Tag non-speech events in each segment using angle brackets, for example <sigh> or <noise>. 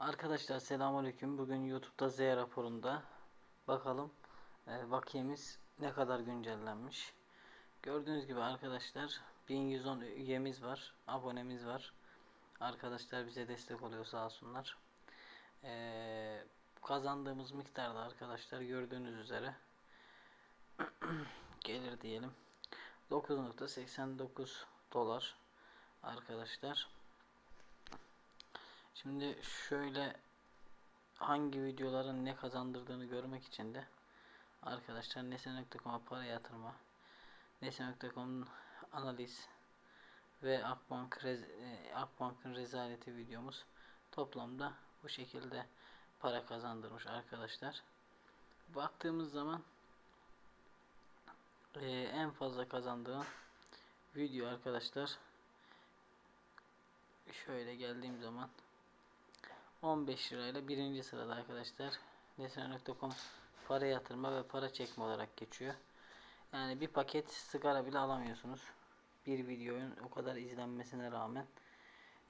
Arkadaşlar selamünaleyküm. Bugün YouTube'da Z raporunda bakalım e, bakiyemiz ne kadar güncellenmiş. Gördüğünüz gibi arkadaşlar 1110 üyemiz var, abonemiz var. Arkadaşlar bize destek oluyor sağ olsunlar. E, kazandığımız miktarda arkadaşlar gördüğünüz üzere <clears throat> gelir diyelim. 9.89 dolar arkadaşlar. Şimdi şöyle hangi videoların ne kazandırdığını görmek için de arkadaşlar Nese.com'a para yatırma Nese.com'un analiz ve Akbank e, Akbank'ın rezaleti videomuz toplamda bu şekilde para kazandırmış arkadaşlar. Baktığımız zaman e, en fazla kazandığım video arkadaşlar şöyle geldiğim zaman 15 lirayla birinci sırada arkadaşlar. Nesne.com para yatırma ve para çekme olarak geçiyor. Yani bir paket sigara bile alamıyorsunuz. Bir videonun o kadar izlenmesine rağmen.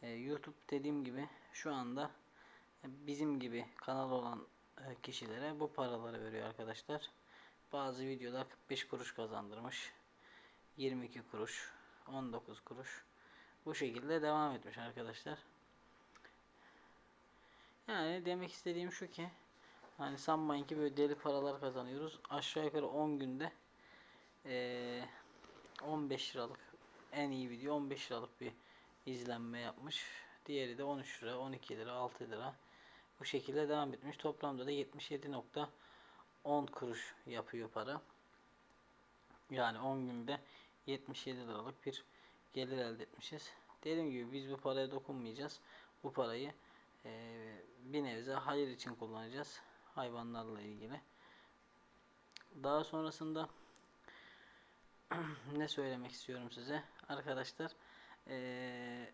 Ee, YouTube dediğim gibi şu anda bizim gibi kanal olan e, kişilere bu paraları veriyor arkadaşlar. Bazı videolar 45 kuruş kazandırmış. 22 kuruş, 19 kuruş. Bu şekilde devam etmiş arkadaşlar. Yani demek istediğim şu ki hani sanmayın ki böyle deli paralar kazanıyoruz. Aşağı yukarı 10 günde ee, 15 liralık en iyi video 15 liralık bir izlenme yapmış. Diğeri de 13 lira, 12 lira, 6 lira. Bu şekilde devam etmiş. Toplamda da 77.10 kuruş yapıyor para. Yani 10 günde 77 liralık bir gelir elde etmişiz. Dediğim gibi biz bu paraya dokunmayacağız. Bu parayı e, bir nebze hayır için kullanacağız. Hayvanlarla ilgili. Daha sonrasında <clears throat> ne söylemek istiyorum size arkadaşlar e,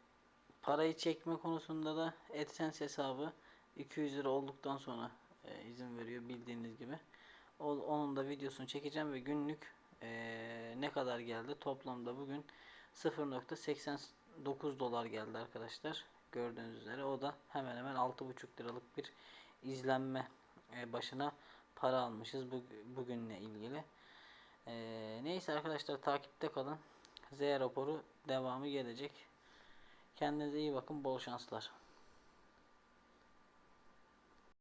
parayı çekme konusunda da AdSense hesabı 200 lira olduktan sonra e, izin veriyor bildiğiniz gibi o, onun da videosunu çekeceğim ve günlük e, ne kadar geldi toplamda bugün 0.89 dolar geldi arkadaşlar gördüğünüz üzere o da hemen hemen 6.5 liralık bir izlenme e, başına para almışız bu, bugünle ilgili. E, neyse arkadaşlar takipte kalın. Z raporu devamı gelecek. Kendinize iyi bakın. Bol şanslar.